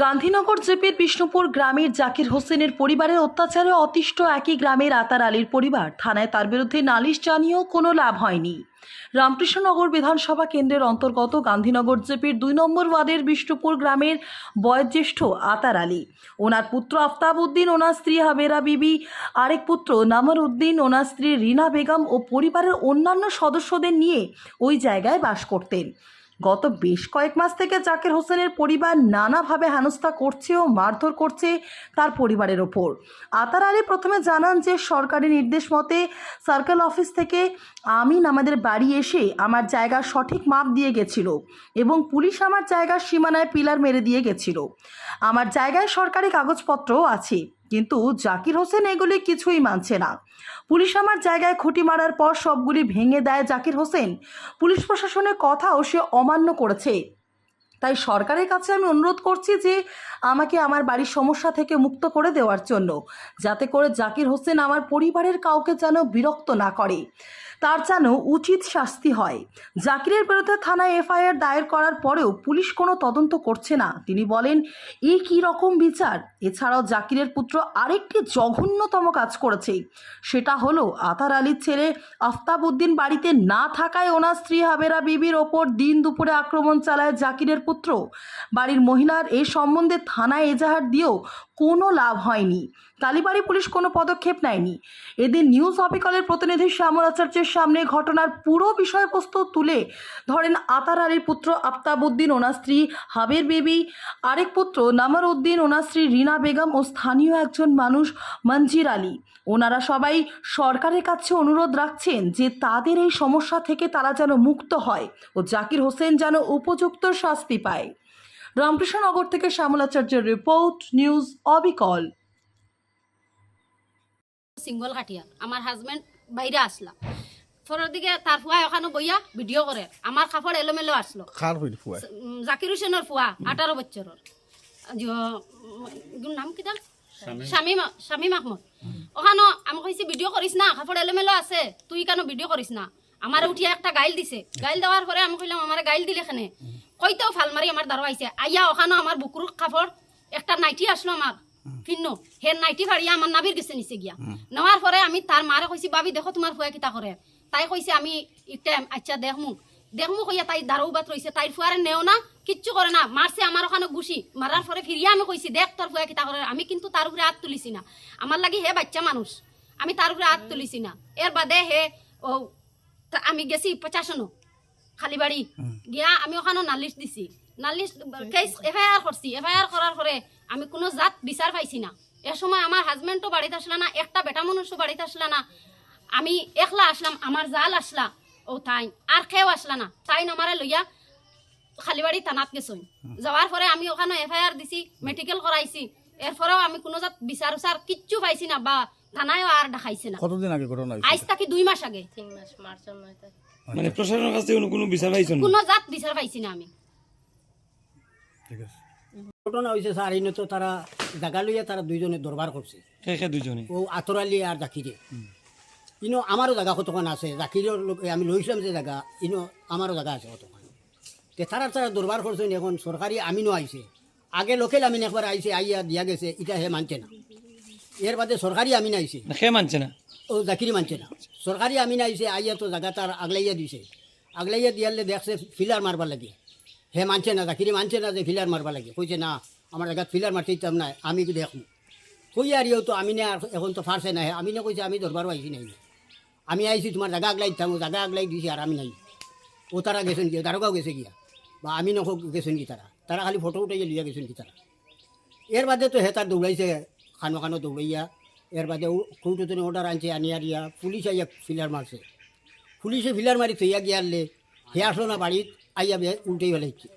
গান্ধীনগর জেপির বিষ্ণুপুর গ্রামের জাকির হোসেনের পরিবারের অত্যাচারে অতিষ্ঠ একই গ্রামের আতার আলীর পরিবার। থানায় তার বিরুদ্ধে নালিশ জানিয়েও কোনো লাভ হয়নি। রামকৃষ্ণনগর বিধানসভা কেন্দ্রের অন্তর্গত গান্ধীনগর জেপির দুই নম্বর ওয়ার্ডের বিষ্ণুপুর গ্রামের বয়োজ্যেষ্ঠ আতার আলী। ওনার পুত্র আফতাব উদ্দিন, ওনার স্ত্রী হাবেরা বিবি, আরেক পুত্র নামর উদ্দিন, ওনার স্ত্রী রিনা বেগম ও পরিবারের অন্যান্য সদস্যদের নিয়ে ওই জায়গায় বাস করতেন। গত বেশ কয়েক মাস থেকে জাকির হোসেনের পরিবার নানাভাবে হেনস্থা করছে ও মারধর করছে তার পরিবারের ওপর। আতার আলী প্রথমে জানান যে, সরকারি নির্দেশ মতে সার্কেল অফিস থেকে আমিন আমাদের বাড়ি এসে আমার জায়গার সঠিক মাপ দিয়ে গেছিল এবং পুলিশ আমার জায়গার সীমানায় পিলার মেরে দিয়ে গেছিল। আমার জায়গায় সরকারি কাগজপত্রও আছে। কিন্তু জাকির হোসেন এগুলি কিছুই মানছে না। পুলিশ আমার জায়গায় খুঁটি মারার পর সবগুলি ভেঙে দেয় জাকির হোসেন। পুলিশ প্রশাসনের কথাও সে অমান্য করেছে। তাই সরকারের কাছে আমি অনুরোধ করছি যে, আমাকে আমার বাড়ির সমস্যা থেকে মুক্ত করে দেওয়ার জন্য, যাতে করে জাকির হোসেন আমার পরিবারের কাউকে যেন বিরক্ত না করে। তার যেন উচিত শাস্তি হয়। জাকিরের বিরুদ্ধে থানায় এফআইআর দায়ের করার পরেও পুলিশ কোনো তদন্ত করছে না। তিনি বলেন, এ কী রকম বিচার? এছাড়াও জাকিরের পুত্র আরেকটি জঘন্যতম কাজ করেছে। সেটা হলো আতার আলীর ছেলে আফতাব উদ্দিন বাড়িতে না থাকায় ওনার স্ত্রী হাবেরা বিবির ওপর দিন দুপুরে আক্রমণ চালায় জাকিরের পুত্র। বাড়ির মহিলার এই সম্বন্ধে থানায় এজাহার দিয়েও কোনো লাভ হয়নি। কালীবাড়ি পুলিশ কোনো পদক্ষেপ নেয়নি। এদিন নিউজ অবিকলের প্রতিনিধি শ্যামল আচার্যের সামনে ঘটনার পুরো বিষয়বস্তু তুলে ধরেন আতার আলীর পুত্র আফতাবউদ্দিন, ওনার স্ত্রী হাবের বেবি, আরেক পুত্র নামার উদ্দিন ওনার স্ত্রী রিনা বেগম ও স্থানীয় একজন মানুষ মঞ্জির আলী। ওনারা সবাই সরকারের কাছে অনুরোধ রাখছেন যে তাদের এই সমস্যা থেকে তারা যেন মুক্ত হয় ও জাকির হোসেন যেন উপযুক্ত শাস্তি পায়। রামকৃষ্ণনগর থেকে শ্যামলাচার্যের রিপোর্ট, নিউজ অবিকল সিঙ্গল কাটিয়া আমার হাজবেন্ড বাইরে আসলা ফোনের দিকে তার ফুয়া ওখানে বইয়া ভিডিও করে আমার কাপড় এলোমেলো আসলো জাকির হোসেনের ফুয়া আঠারো বছরের নাম কিতা শামীম। শামীম আহমদ। ওখানো আমি কইছি ভিডিও করিস না কাপড় এলোমেলো আছে। তুই কেন ভিডিও করিস না? আমার উঠিয়া একটা গাইল দিছে। গাইল দেওয়ার পরে আমি কইলাম আমার গাইল দিলে খানে কইতেও ফাল মারি আমার দাঁড়ো আইছে। আইয়া ওখানো আমার বুকুর কাপড় একটা নাইটি আসলো আমার ফিন্ন হে নাইটি ফাড়িয়া আমার নাবির গেছে নিচে গিয়া। নেওয়ার পরে আমি তার মারে কইছি বাবি দেখো তোমার ফুয়া কিতা করে তাই কইছে আমি একটা আচ্ছা দেখমু। দেখমু কইয়া তাই দারৌ বাত রইছে তাইর ফুয়ারে নেও না কিচ্ছু করে না। মারছে আমার ওখানে গুছি মারার পরে ফিরিয়া আমি কইছি দেখ তোর ফুয়া কিতা করে আমি কিন্তু তার উপরে হাত তুলিছি না। আমার লাগি হে বাচ্চা মানুষ। আমি তার উপরে হাত তুলিছি না। এর বাদে হে ও আমি গেছি পচাশনো খালি বাড়ি গিয়া আমি ওখানে নালিশ দিছি। নালিশ কেস এফআইআর করছি। এফআইআর করার পরে আমি কোনো জাত বিচার পাইছি না। এ সময় আমার হাজবেন্ডও বাড়িতে আসলা না একটা বেটা মানুষও বাড়িতে আসলা না। আমি একলা আসলাম আমার জাল আসলা। ও তাই আর কেউ আসলা না। তাই আমারে লইয়া খালিবাড়ি থানাত গেছই। যাওয়ার পরে আমি ওখানে এফআইআর দিছি মেডিকেল করাইছি। এরপরেও আমি কোনো জাত বিচার উচার কিচ্ছু পাইছি না বা থানায়ও আর দেখাইছে না। কতদিন আগে ঘটনা হয়েছে আইজ থাকি দুই মাস আগে। তিন মাস মার্চ মানে প্রশাসনের কাছে কোনো কোনো বিচার পাইছেন কোনো জাত বিচার পাইছি না আমি। ঠিক আছে। ঘটনা হয়েছে স্যার ইনো তো তারা জাগা লইয়া তারা দুইজনে দরবার করছে দুজনে ও আতরালি আর জাকিরে ইনো আমারও জায়গা কতক্ষণ আছে জাকিরের লোক আমি লইছিলাম যে জায়গা ইনো আমারও জায়গা আছে কতক্ষণ তে তারা তারা দরবার করছেন এখন সরকারি আমিনও আইছে আগে লোকেল আমিন একবার আইছে আইয়া দিয়া গেছে এটা হে মানছে না। এর বাদে সরকারি আমিন আইছে সে মানছে না। ও জাকিরি মানছে না। সরকারি আমিন আইছে আইয়া তো জায়গা তার আগলাইয়া দিছে। আগলাইয়া দিয়ালে দেখছে ফিলার মারবার লাগে হে মানছে না জাকিরি মানছে না যে ফিলার মারবার লাগে? কইছে, না, আমার জায়গা ফিলার মারতে ইতাম না আমি দেখম কই আর ইয়েও তো, আমি না এখন তো ফারছে না আমি না কইছে, আমি দরবারও আইছি নাই। আমি আইছি, তোমার জায়গা আগলাই দিতাম জায়গা আগলাই দিছি আর আমি নাই। ও তারা গেছেন গিয়া দারোগাও গেছে গিয়া। বা আমি নখ গেছেন কি তারা? তারা খালি ফটো উঠাইয়া লিয়া গেছেন কি তারা? এর বাদে তো হে তার দৌড়াইছে, খানো খানো দৌড়াইয়া। এর বাদে কৌটুতনে অর্ডার আনছে, আনিয়া দিয়া, পুলিশ আইয়া ফিলার মারছে। পুলিশে ফিলার মারি থইয়া গিয়ারলে হে আসলো না বাড়িত? আইয়া উল্টেই ফেলাইছে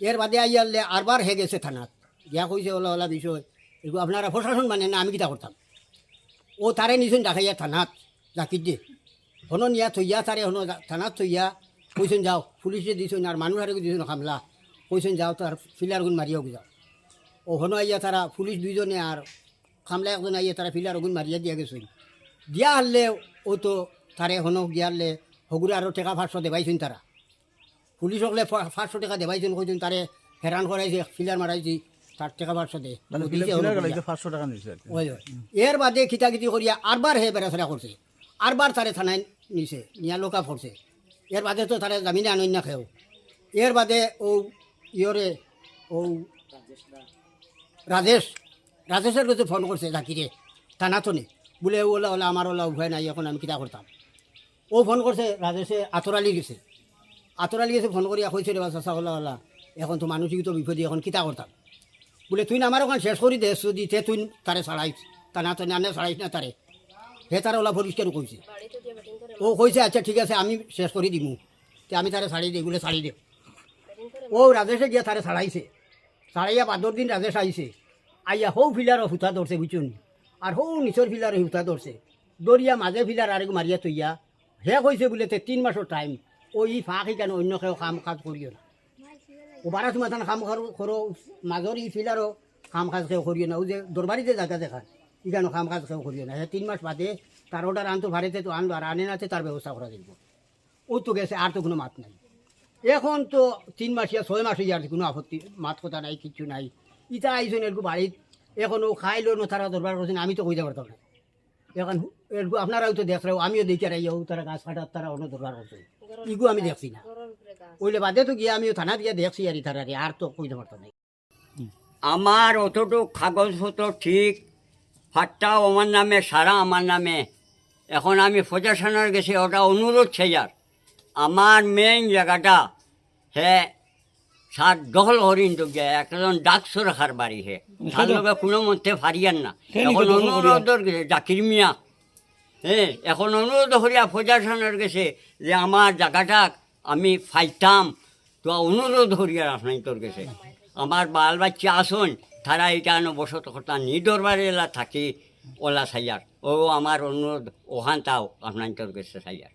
এর বাদে আইয়ারলে আরবার হে গেছে থানাত। গিয়া কইছে, ওলা ওলা, বিষয় এগুলো আপনারা প্রশাসন মানে না, আমি কিতা করতাম? ও তারে নিছেন দেখাইয়া থানাত জাকির দিয়ে হনো নিয়া থইয়া তারে হনো থানাত থইয়া কইছেন যাও পুলিশে দিছেন আর মানুষ আরে দিছেন হামলা। কইছেন যাও তার ফিলার গুণ মারিয়াও যাও ও হনো আইয়া তারা পুলিশ দুইজনে আর খামলা একজন আইয়া তারা ফিলার গুণ মারিয়া দিয়া গেছেন দিয়া হারলে ও তো তারে হনো গিয়ারলে হগুরে আরও টেকা ফাঁসশো দেবাইছেন তারা পুলিশ হকলে ফাঁসশো টাকা দেবাইছেন কইছেন তারে হেরান করাইছে ফিলার মারাইছি তার টাকা পাঁচশো দে। মানে। পাঁচশো টাকা ওই এর বাদে খিতাখিতি করিয়া আরবার হে বেড়াফেরা করছে। আরবার তারে থানায় নিছে নিয়া লোকা পড়ছে এর বাদে তো তারে জামিনে আনইন না খেয়েও এর বাদে ও ইয়রে ও রাজেশ রাজেশের কাছে ফোন করছে জাকিরে থানা তো নেই বলে ওলা ওলা আমার ওলা উভয় নাই এখন আমি কিতা করতাম? ও ফোন করছে রাজেশে আতরালি গেছে। আতরালি গেছে ফোন করিয়া কইছে রে বাসা ওলা ওলা এখন তো মানসিক তো বিপদে, এখন কিতা করতাম বলে, তুই আমার ওখানে শেষ করি দে, যদি তে তুই তারে ছাড়াইস তা না, তো না ছাড়াইস না তারে হে তারা ওলা পরিষ্কার কইছে ও কইছে আচ্ছা ঠিক আছে, আমি শেষ করে দিমু। তে আমি তারে ছাড়ি দিই বলে ছাড়ি দে। ও রাজেশে গিয়া তারে ছাড়াইছে ছাড়াইয়া বাদর দিন রাজেশ আইছে আইয়া হৌ ফিলার হুতা ধরছে বুঝুন আর হৌ নিচর ফিলার হুতা ধরছে দরিয়া মাঝে ফিলার আরেক মারিয়া তৈয়া হে কইছে বলে, তে, তিন মাসের টাইম ও ই ফাঁক কেন? অন্য কেউ কাম কাজ করিও না। ও বারা তোমার তান কাম করো মাজর ই ফিলারও কাম কাজ কেউ করিও না। ও যে দরবারিতে জায়গা দেখা ইখানো কাম কাজ কেউ করিও না। তিন মাস বাদে তার অর্ডার আনতো ভারিতে তো আনলো আর আনে নাতে তার ব্যবস্থা করা দিব। ও তো গেছে আর তো কোনো মাত নাই। এখন তো তিন মাস ইয়া, ছয় মাস ইয়ার কোনো আপত্তি, মাত কথা নাই, কিচ্ছু নাই। ইটা আইসন এরকু বাড়িত এখন ও খাইলো না তারা দরবার করছেন আমি তো কইতে পারতাম না এখন এরকু আপনারাও তো দেখ আমিও দেখি ও তারা গাছ কাটার তারা অন্য দরবার করছে ইগু আমি দেখছি না। ওইলে বাদে তো গিয়ে আমিও থানা দিয়ে দেখছি আর তারা আর তো কইতে পারতাম না। আমার অতটুক কাগজপত্র ঠিক ফাটটাও আমার নামে সারা আমার নামে। এখন আমি প্রশাসনের গেছি ওটা অনুরোধ সেজার আমার মেইন জায়গাটা হে সার দখল হরিণ তো গে একজন ডাকসো রাখার বাড়ি হে তার লগে কোনো মধ্যে ফারিয়ান না। এখন? অনুরোধ গেছে জাকির মিয়া হ্যাঁ এখন অনুরোধ করিয়া প্রশাসনের কাছে যে আমার জায়গাটা আমি ফাইতাম তো অনুরোধ করিয়া আপনাই তোর কাছে। আমার বাল বাচ্চা আসুন, তারা এটা বসত কথা নি দরবারে এলা থাকি, ওলা সাইয়ার। ও আমার অনুরোধ ওখান তাও আপনার তোর কাছে সাইয়ার।